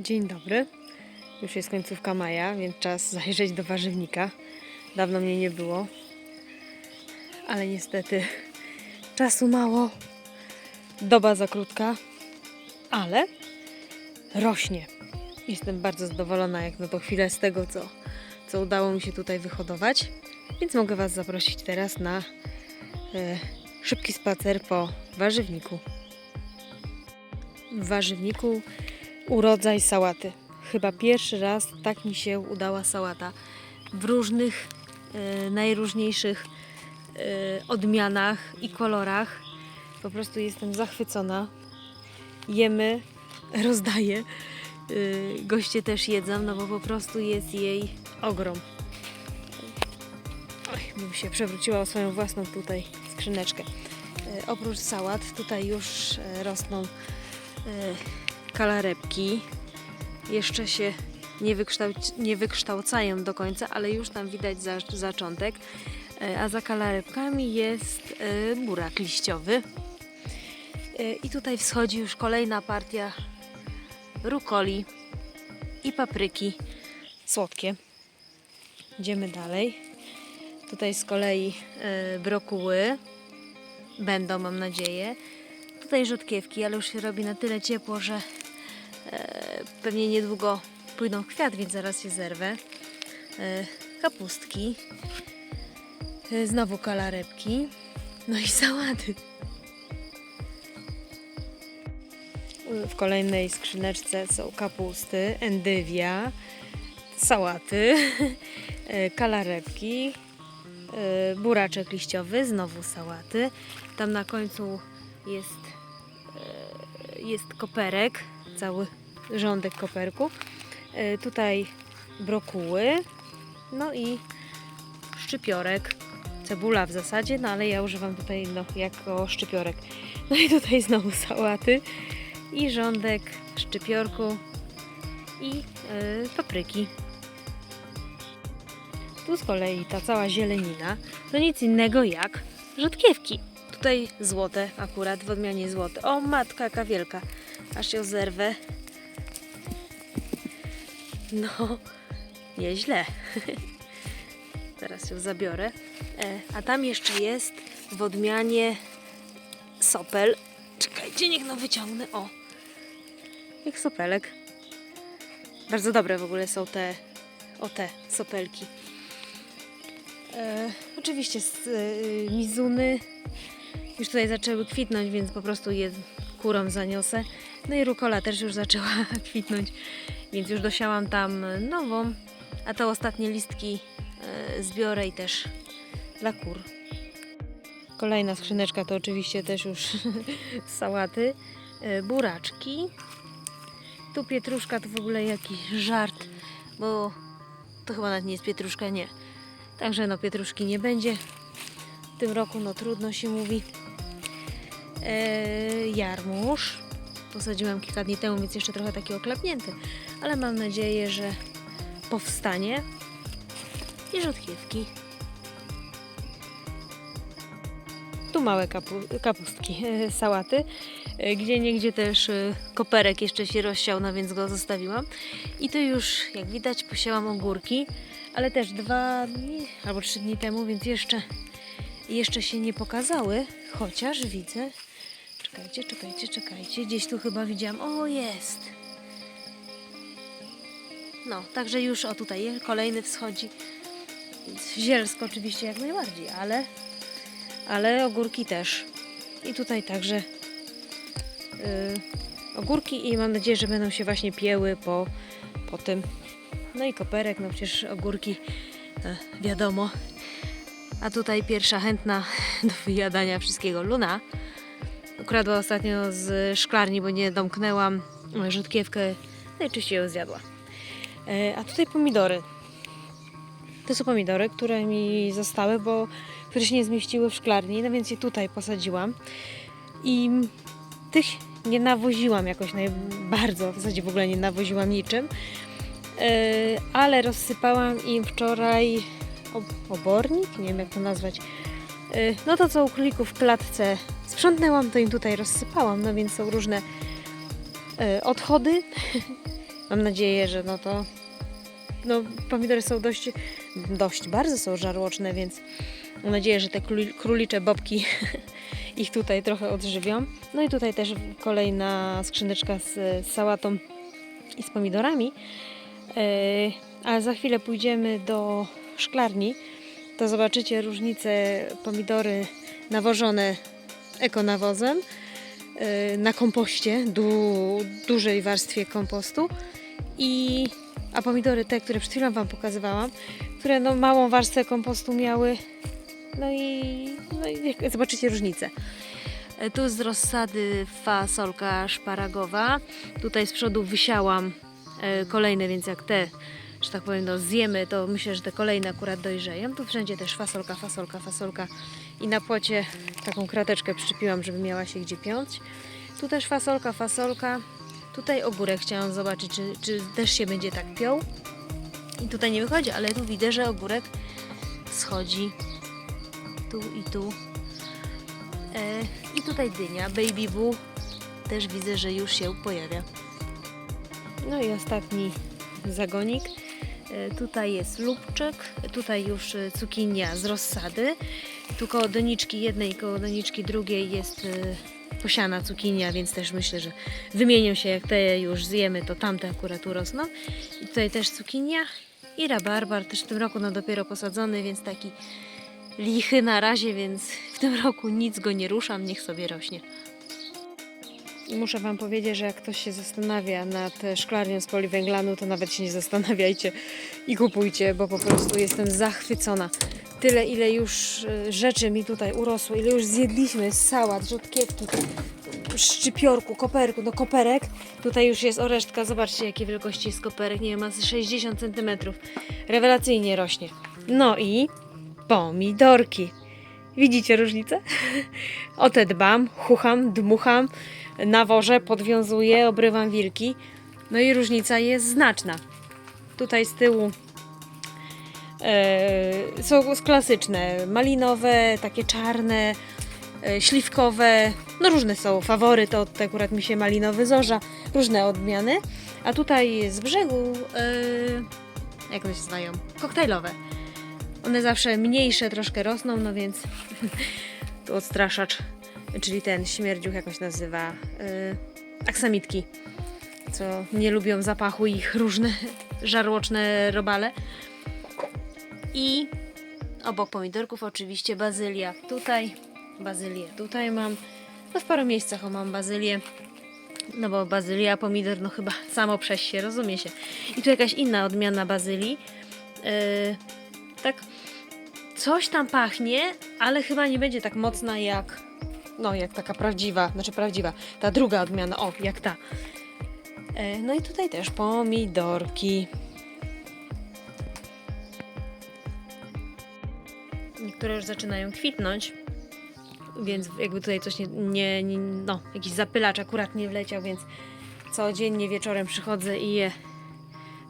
Dzień dobry. Już jest końcówka maja, więc czas zajrzeć do warzywnika. Dawno mnie nie było. Ale niestety czasu mało. Doba za krótka, ale rośnie. Jestem bardzo zadowolona jak na tą chwilę z tego, co, co udało mi się tutaj wyhodować. Więc mogę Was zaprosić teraz na e, szybki spacer po warzywniku. W warzywniku urodzaj sałaty. Chyba pierwszy raz tak mi się udała sałata. W różnych, e, najróżniejszych e, odmianach i kolorach. Po prostu jestem zachwycona. Jemy, rozdaję. E, goście też jedzą, no bo po prostu jest jej ogrom. Oj, bym się przewróciła o swoją własną tutaj skrzyneczkę. Oprócz sałat tutaj już rosną kalarepki. Jeszcze się nie, wykształc- nie wykształcają do końca, ale już tam widać za- zaczątek. E, A za kalarepkami jest e, burak liściowy. E, I tutaj wschodzi już kolejna partia rukoli i papryki słodkie. Idziemy dalej. Tutaj z kolei brokuły będą, mam nadzieję. Tutaj rzodkiewki, ale już się robi na tyle ciepło, że pewnie niedługo pójdą w kwiat, więc zaraz je zerwę. E, kapustki. E, znowu kalarepki. No i sałaty. W kolejnej skrzyneczce są kapusty, endywia, sałaty, e, kalarepki, e, buraczek liściowy, znowu sałaty. Tam na końcu jest, e, jest koperek, cały rządek koperków. E, Tutaj brokuły, no i szczypiorek. Cebula w zasadzie, no ale ja używam tutaj no, jako szczypiorek. No i tutaj znowu sałaty i rządek szczypiorku i e, papryki. Tu z kolei ta cała zielenina to nic innego jak rzodkiewki. Tutaj złote akurat w odmianie złote. O matka jaka wielka. Aż ją zerwę. No, nieźle. Teraz ją zabiorę. E, a tam jeszcze jest w odmianie sopel. Czekajcie, niech no wyciągnę. O, jak sopelek. Bardzo dobre w ogóle są te, o te sopelki. E, oczywiście z e, mizuny już tutaj zaczęły kwitnąć, więc po prostu je kurą zaniosę. No i rukola też już zaczęła kwitnąć, więc już dosiałam tam nową, a te ostatnie listki e, zbiorę i też dla kur. Kolejna skrzyneczka to oczywiście też już sałaty. E, buraczki. Tu pietruszka to w ogóle jakiś żart, bo to chyba nawet nie jest pietruszka, nie. Także no pietruszki nie będzie. W tym roku no trudno się mówi. Eee, jarmuż. Posadziłam kilka dni temu, więc jeszcze trochę taki oklapnięty. Ale mam nadzieję, że powstanie. I rzodkiewki. Tu małe kapu- kapustki, e, sałaty. E, Gdzie niegdzie też e, koperek jeszcze się rozsiał, no więc go zostawiłam. I tu już, jak widać, posiałam ogórki, ale też dwa dni albo trzy dni temu, więc jeszcze, jeszcze się nie pokazały, chociaż widzę. Czekajcie, czekajcie, czekajcie. Gdzieś tu chyba widziałam. O, jest. No, także już o tutaj kolejny wschodzi. Zielsko oczywiście jak najbardziej, ale, ale ogórki też. I tutaj także y, ogórki i mam nadzieję, że będą się właśnie pieły po, po tym. No i koperek, no przecież ogórki e, wiadomo. A tutaj pierwsza chętna do wyjadania wszystkiego Luna. Ukradła ostatnio z szklarni, bo nie domknęłam e, rzutkiewkę, no i ją zjadła. E, A tutaj pomidory. To są pomidory, które mi zostały, bo które się nie zmieściły w szklarni, no więc je tutaj posadziłam. I tych nie nawoziłam jakoś najbardzo, w zasadzie w ogóle nie nawoziłam niczym, E, ale rozsypałam im wczoraj ob- obornik, nie wiem jak to nazwać. E, No to co u królików w klatce sprzątnęłam, to im tutaj rozsypałam, no więc są różne e, odchody mam nadzieję, że no to no, pomidory są dość, dość, bardzo są żarłoczne, więc mam nadzieję, że te króli- królicze bobki ich tutaj trochę odżywią. No i tutaj też kolejna skrzyneczka z, sałatą i z pomidorami. Yy, a za chwilę pójdziemy do szklarni, to zobaczycie różnicę pomidory nawożone ekonawozem yy, na kompoście, du, dużej warstwie kompostu i a pomidory te, które przed chwilą Wam pokazywałam, które no małą warstwę kompostu miały no i, no i zobaczycie różnicę. E, Tu z rozsady fasolka szparagowa. Tutaj z przodu wysiałam e, kolejne, więc jak te, że tak powiem, no zjemy, to myślę, że te kolejne akurat dojrzeją. Tu wszędzie też fasolka, fasolka, fasolka i na płocie taką krateczkę przyczepiłam, żeby miała się gdzie piąć. Tu też fasolka, fasolka. Tutaj ogórek chciałam zobaczyć, czy, czy też się będzie tak piął. I tutaj nie wychodzi, ale tu widzę, że ogórek schodzi tu i tu. E, I tutaj dynia, baby boo. Też widzę, że już się pojawia. No i ostatni zagonik. E, Tutaj jest lubczyk, tutaj już e, cukinia z rozsady. Tu koło doniczki jednej koło doniczki drugiej jest e, posiana cukinia, więc też myślę, że wymienią się jak te już zjemy, to tamte akurat urosną. I tutaj też cukinia i rabarbar, też w tym roku no dopiero posadzony, więc taki lichy na razie, więc w tym roku nic go nie ruszam, niech sobie rośnie. Muszę Wam powiedzieć, że jak ktoś się zastanawia nad szklarnią z poliwęglanu, to nawet się nie zastanawiajcie i kupujcie, bo po prostu jestem zachwycona. Tyle, ile już e, rzeczy mi tutaj urosło, ile już zjedliśmy sałat, rzodkiewki, szczypiorku, koperku, no koperek. Tutaj już jest oresztka, zobaczcie jakie wielkości jest koperek, nie wiem, ma z 60 cm. Rewelacyjnie rośnie. No i pomidorki. Widzicie różnicę? O te dbam, chucham, dmucham, nawożę, podwiązuję, obrywam wilki. No i różnica jest znaczna. Tutaj z tyłu e, są klasyczne, malinowe, takie czarne, e, śliwkowe, no różne są faworyt, od akurat mi się malinowy zorza, różne odmiany. A tutaj z brzegu, e, jak to się nazywają, koktajlowe. One zawsze mniejsze troszkę rosną, no więc tu odstraszacz, czyli ten śmierdziuch jakoś nazywa, yy, aksamitki, co nie lubią zapachu ich różne żarłoczne robale. I obok pomidorków oczywiście bazylia. Tutaj bazylię, tutaj mam, no w paru miejscach mam bazylię. No bo bazylia, pomidor, no chyba samo przez się, rozumie się. I tu jakaś inna odmiana bazylii. Yy, tak coś tam pachnie, ale chyba nie będzie tak mocna jak no jak taka prawdziwa, znaczy prawdziwa, ta druga odmiana, o jak ta. E, no i tutaj też pomidorki. Niektóre już zaczynają kwitnąć, więc jakby tutaj coś nie, nie, nie no jakiś zapylacz akurat nie wleciał, więc codziennie wieczorem przychodzę i je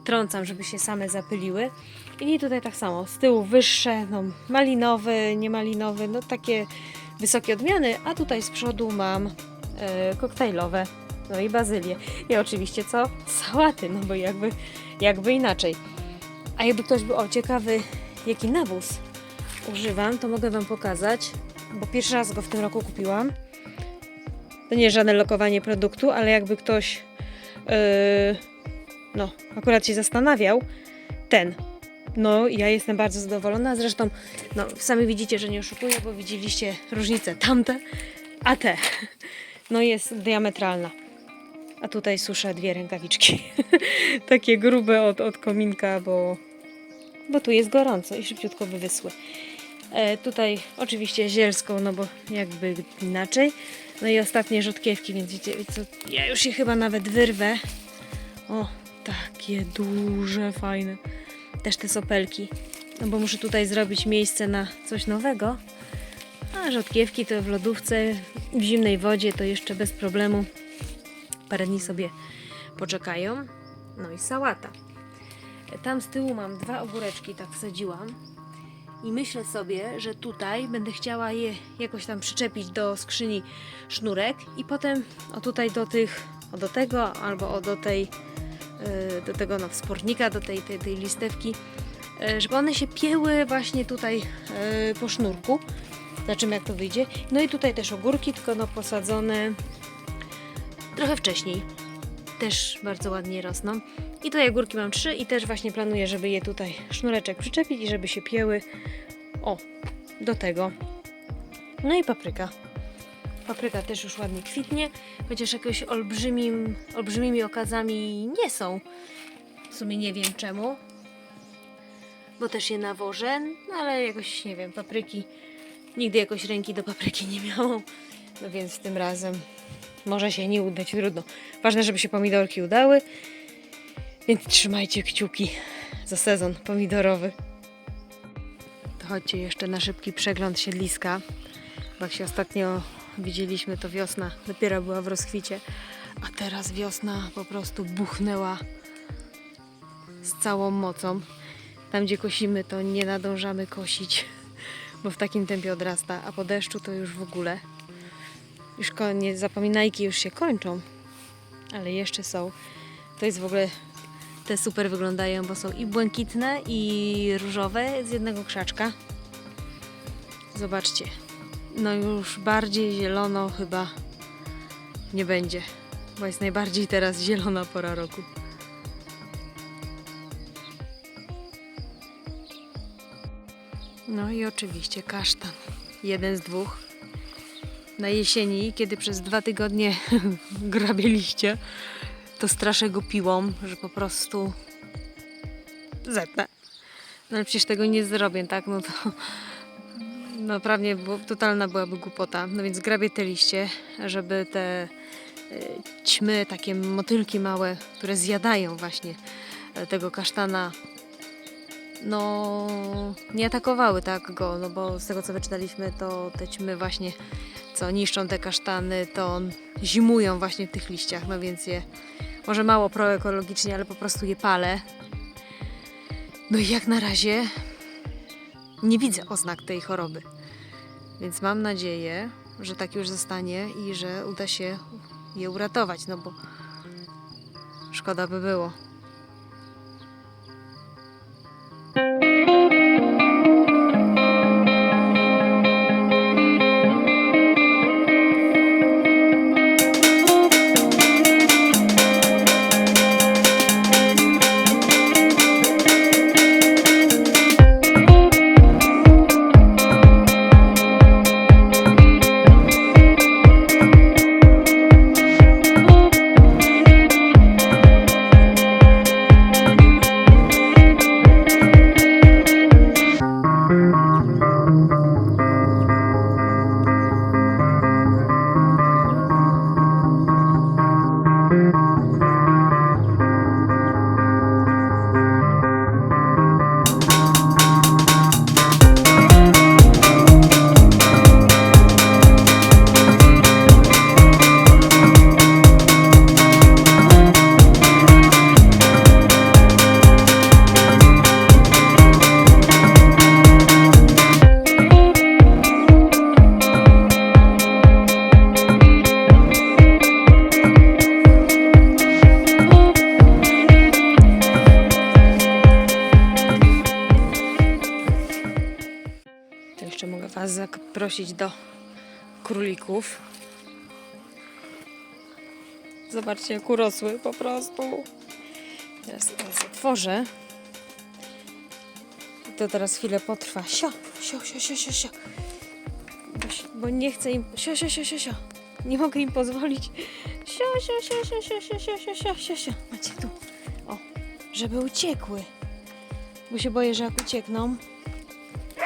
trącam, żeby się same zapyliły. I tutaj tak samo, z tyłu wyższe, no malinowy, niemalinowy, no takie wysokie odmiany, a tutaj z przodu mam e, koktajlowe, no i bazylię. I oczywiście co? Sałaty, no bo jakby, jakby inaczej. A jakby ktoś był o, ciekawy, jaki nawóz używam, to mogę Wam pokazać, bo pierwszy raz go w tym roku kupiłam. To nie jest żadne lokowanie produktu, ale jakby ktoś yy, no, akurat się zastanawiał, ten. No, ja jestem bardzo zadowolona. Zresztą, no, sami widzicie, że nie oszukuję, bo widzieliście różnicę tamte, a te. No, jest diametralna. A tutaj suszę dwie rękawiczki. Takie grube od, od kominka, bo, bo tu jest gorąco i szybciutko by wysły. E, tutaj oczywiście zielską, no bo jakby inaczej. No i ostatnie rzodkiewki, więc wiecie, co, ja już je chyba nawet wyrwę. O, takie duże, fajne. Też te sopelki. No bo muszę tutaj zrobić miejsce na coś nowego. A rzodkiewki to w lodówce, w zimnej wodzie to jeszcze bez problemu. Parę dni sobie poczekają. No i sałata. Tam z tyłu mam dwa ogóreczki, tak wsadziłam. I myślę sobie, że tutaj będę chciała je jakoś tam przyczepić do skrzyni sznurek i potem o tutaj do tych, o do tego albo o do tej do tego no, wspornika, do tej, tej, tej listewki, e, żeby one się pieły właśnie tutaj e, po sznurku. Zobaczymy jak to wyjdzie. No i tutaj też ogórki, tylko no posadzone trochę wcześniej. Też bardzo ładnie rosną. I tutaj ogórki mam trzy i też właśnie planuję, żeby je tutaj sznureczek przyczepić i żeby się pieły. O, do tego. No i papryka. Papryka też już ładnie kwitnie, chociaż jakoś olbrzymim, olbrzymimi okazami nie są. W sumie nie wiem czemu. Bo też je nawożę, no ale jakoś nie wiem, papryki. Nigdy jakoś ręki do papryki nie miałam. No więc tym razem może się nie udać, trudno. Ważne, żeby się pomidorki udały. Więc trzymajcie kciuki za sezon pomidorowy. To chodźcie jeszcze na szybki przegląd siedliska. Bo jak się ostatnio widzieliśmy, to wiosna dopiero była w rozkwicie, a teraz wiosna po prostu buchnęła z całą mocą. Tam, gdzie kosimy, to nie nadążamy kosić, bo w takim tempie odrasta, a po deszczu to już w ogóle. Już koniec, zapominajki już się kończą, ale jeszcze są. To jest w ogóle, te super wyglądają, bo są i błękitne, i różowe z jednego krzaczka. Zobaczcie, no już bardziej zielono chyba nie będzie, bo jest najbardziej teraz zielona pora roku. No i oczywiście kasztan. Jeden z dwóch. Na jesieni, kiedy przez dwa tygodnie grabieliście, to straszę go piłą, że po prostu zetnę. No ale przecież tego nie zrobię, tak? No to no prawnie bo totalna byłaby głupota. No więc grabię te liście, żeby te y, ćmy, takie motylki małe, które zjadają właśnie e, tego kasztana, no nie atakowały tak go, no bo z tego co wyczytaliśmy, to te ćmy właśnie co niszczą te kasztany, to zimują właśnie w tych liściach, no więc je może mało proekologicznie, ale po prostu je palę. No i jak na razie nie widzę oznak tej choroby. Więc mam nadzieję, że tak już zostanie i że uda się je uratować, no bo szkoda by było. Zaprosić do królików. Zobaczcie, jak urosły po prostu. Teraz teraz otworzę. I To teraz chwilę potrwa. Sio, sio, sio, sio, sio, sio. Bo, bo nie chcę im... Sio, sio, sio, sio, sio. Nie mogę im pozwolić. Sio, sio, sio, sio, sio, sio, sio, sio, sio, sio, sio. Macie tu. O, żeby uciekły. Bo się boję, że jak uciekną,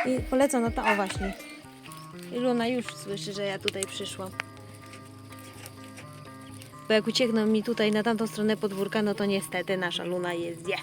i polecam na to, o właśnie. Luna już słyszy, że ja tutaj przyszłam. Bo jak uciekną mi tutaj na tamtą stronę podwórka, no to niestety nasza Luna je zje.